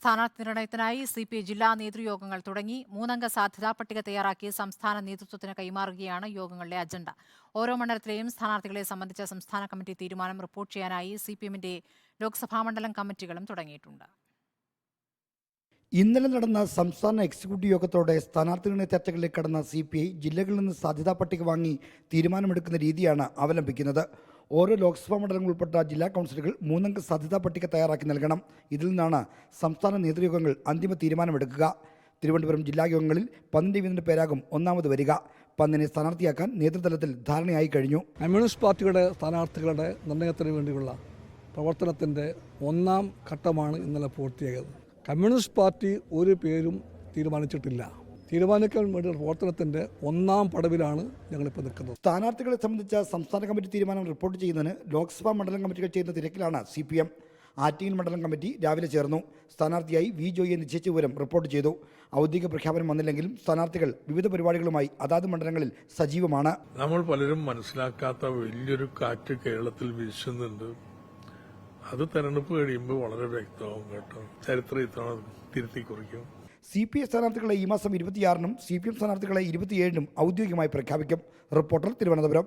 സ്ഥാനാർത്ഥി നിർണയത്തിനായി C P I ജില്ലാ നേതൃയോഗങ്ങൾ തുടങ്ങി മൂന്നംഗ സാധ്യതാ പട്ടിക തയ്യാറാക്കി സംസ്ഥാന നേതൃത്വത്തിന് കൈമാറുകയാണ് യോഗങ്ങളുടെ അജണ്ട. ഓരോ മണ്ഡലത്തിലെയും സ്ഥാനാർത്ഥികളെ സംബന്ധിച്ച സംസ്ഥാന കമ്മിറ്റി തീരുമാനം റിപ്പോർട്ട് ചെയ്യാനായി സി പി എമ്മിന്റെ ലോക്സഭാ മണ്ഡലം കമ്മിറ്റികളും തുടങ്ങിയിട്ടുണ്ട്. ഇന്നലെ നടന്ന സംസ്ഥാന എക്സിക്യൂട്ടീവ് യോഗത്തോടെ സ്ഥാനാർത്ഥി നിർണയ ചർച്ചകളിലേക്ക് കടന്ന സി പി ഐ ജില്ലകളിൽ നിന്ന് സാധ്യതാ പട്ടിക വാങ്ങി തീരുമാനമെടുക്കുന്ന രീതിയാണ് അവലംബിക്കുന്നത്. ഓരോ ലോക്സഭാ മണ്ഡലങ്ങൾ ഉൾപ്പെട്ട ജില്ലാ കൗൺസിലുകൾ മൂന്നംഗ സാധ്യതാ പട്ടിക തയ്യാറാക്കി നൽകണം. ഇതിൽ നിന്നാണ് സംസ്ഥാന നേതൃയോഗങ്ങൾ അന്തിമ തീരുമാനമെടുക്കുക. തിരുവനന്തപുരം ജില്ലാ യോഗങ്ങളിൽ പന്നിന്റെ വീതിന്റെ പേരാകും ഒന്നാമത് വരിക. പന്നിനെ സ്ഥാനാർത്ഥിയാക്കാൻ നേതൃതലത്തിൽ ധാരണയായി കഴിഞ്ഞു. കമ്മ്യൂണിസ്റ്റ് പാർട്ടിയുടെ സ്ഥാനാർത്ഥികളുടെ നിർണയത്തിന് വേണ്ടിയുള്ള പ്രവർത്തനത്തിന്റെ ഒന്നാം ഘട്ടമാണ് ഇന്നലെ പൂർത്തിയായത്. കമ്മ്യൂണിസ്റ്റ് പാർട്ടി ഒരു പേരും തീരുമാനിച്ചിട്ടില്ല. തീരുമാനിക്കാൻ വേണ്ടിയുള്ള പ്രവർത്തനത്തിന്റെ ഒന്നാം പടവിലാണ് ഞങ്ങളിപ്പോൾ നിൽക്കുന്നത്. സ്ഥാനാർത്ഥികളെ സംബന്ധിച്ച സംസ്ഥാന കമ്മിറ്റി തീരുമാനം റിപ്പോർട്ട് ചെയ്യുന്നതിന് ലോക്സഭാ മണ്ഡലം കമ്മിറ്റികൾ ചെയ്യുന്ന തിരക്കിലാണ് സി പി എം ആറ്റിങ്ങൽ മണ്ഡലം കമ്മിറ്റി രാവിലെ ചേർന്നു. സ്ഥാനാർത്ഥിയായി വി ജോയിയെ നിശ്ചയിച്ച വിവരം റിപ്പോർട്ട് ചെയ്തു. ഔദ്യോഗിക പ്രഖ്യാപനം വന്നില്ലെങ്കിലും സ്ഥാനാർത്ഥികൾ വിവിധ പരിപാടികളുമായി അതാത് മണ്ഡലങ്ങളിൽ സജീവമാണ്. നമ്മൾ പലരും മനസ്സിലാക്കാത്ത വലിയൊരു കാറ്റ് കേരളത്തിൽ വീശുന്നുണ്ട്. അത് തെരഞ്ഞെടുപ്പ് കഴിയുമ്പോൾ വളരെ വ്യക്തമാവും കേട്ടോ. ചരിത്രം ഇത്തവണ തിരുത്തി കുറിക്കും. സി പി ഐ സ്ഥാനാർത്ഥികളെ ഈ മാസം ഇരുപത്തിയാറിനും സി പി എം സ്ഥാനാർത്ഥികളെ ഇരുപത്തിയേഴിനും ഔദ്യോഗികമായി പ്രഖ്യാപിക്കും. റിപ്പോർട്ടർ തിരുവനന്തപുരം.